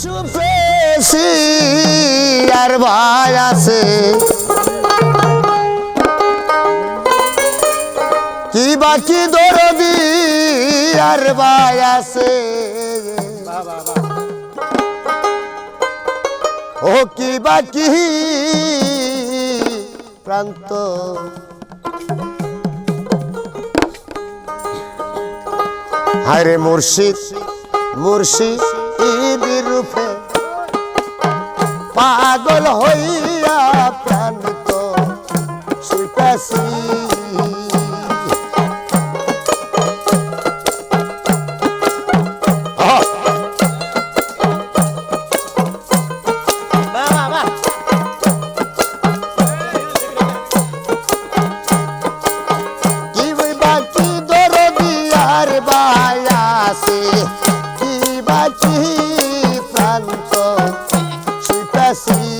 সুপেশি, আর ভাই আছে। কি বাকি দরদি, আর ভাই আছে। ও কি বাকি প্রান্ত। হায়রে মুর্শিদ মুর্শিদ। পাগল হইয়া প্রাণ তো ছুটাছি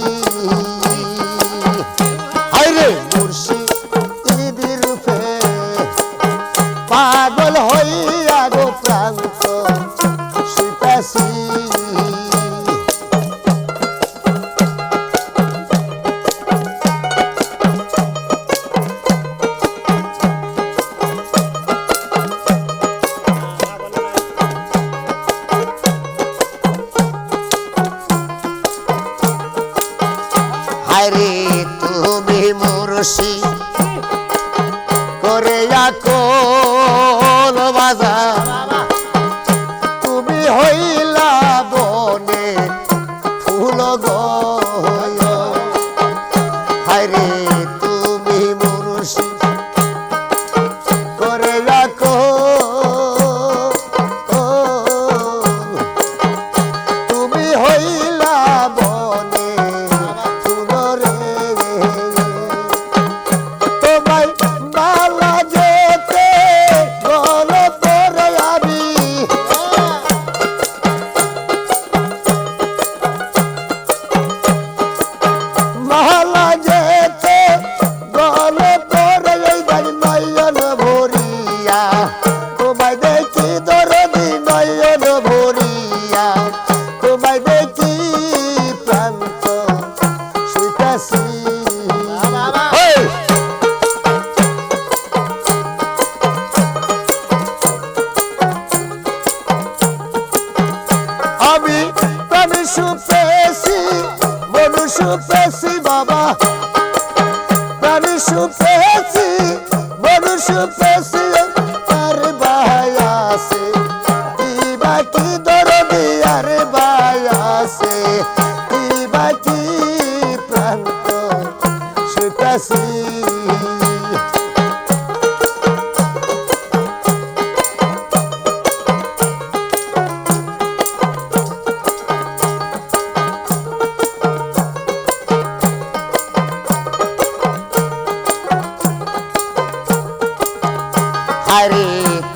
ছুটাছি হাইরে হায়রে তুমি মুরশি। করে কোল বাজার। প্রাণী সুপেছি মনু সুপেছি বাবা। প্রাণী সুপেছি মনু সুপেছি আর বায়াসে বাকি দরদি আর বায়াসে বাকি প্রান্ত সুতাসি আরে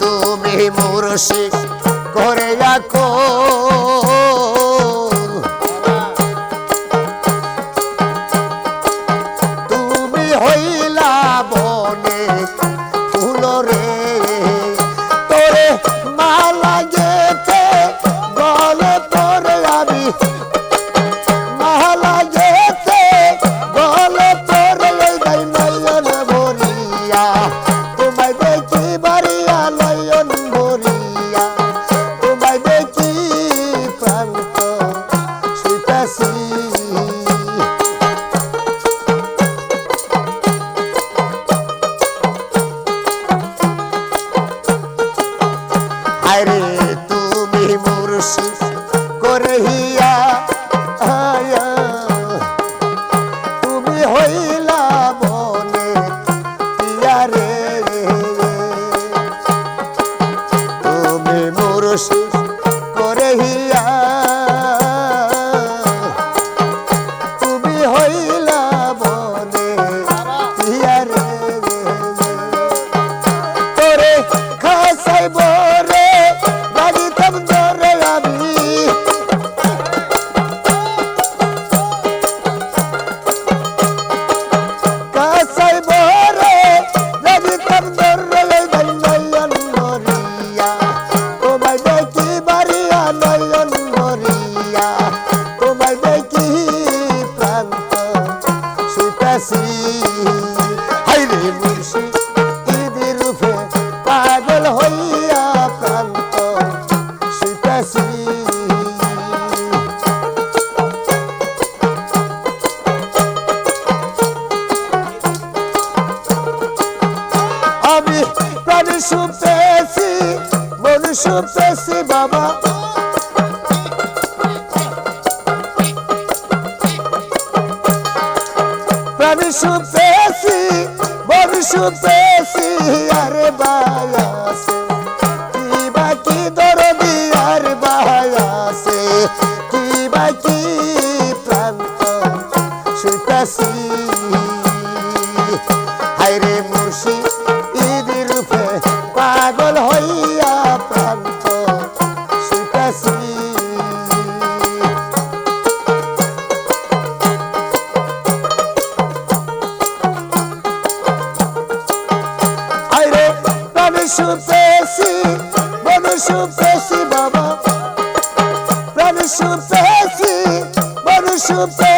তুমি মুরশি করে রাখো। করে হিয়া আয়া তুমি হইলা বনে পিয়া রে তুমি মুর্শি হাইরে মুর্শি ইদি রূপে পাগল হইয়া প্রান্ত শিতাসি আমি প্রাণ শুনতেছি মন শুনতেছি বাবা। আরে বায়াসে শুনতেছি মন শুনতেছি বাবা। প্রাণ শুনতেছি মন শুনতেছি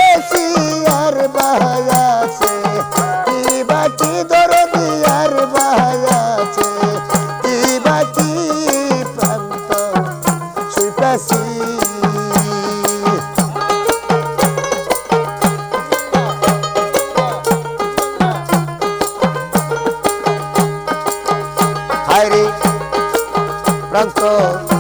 কান্ত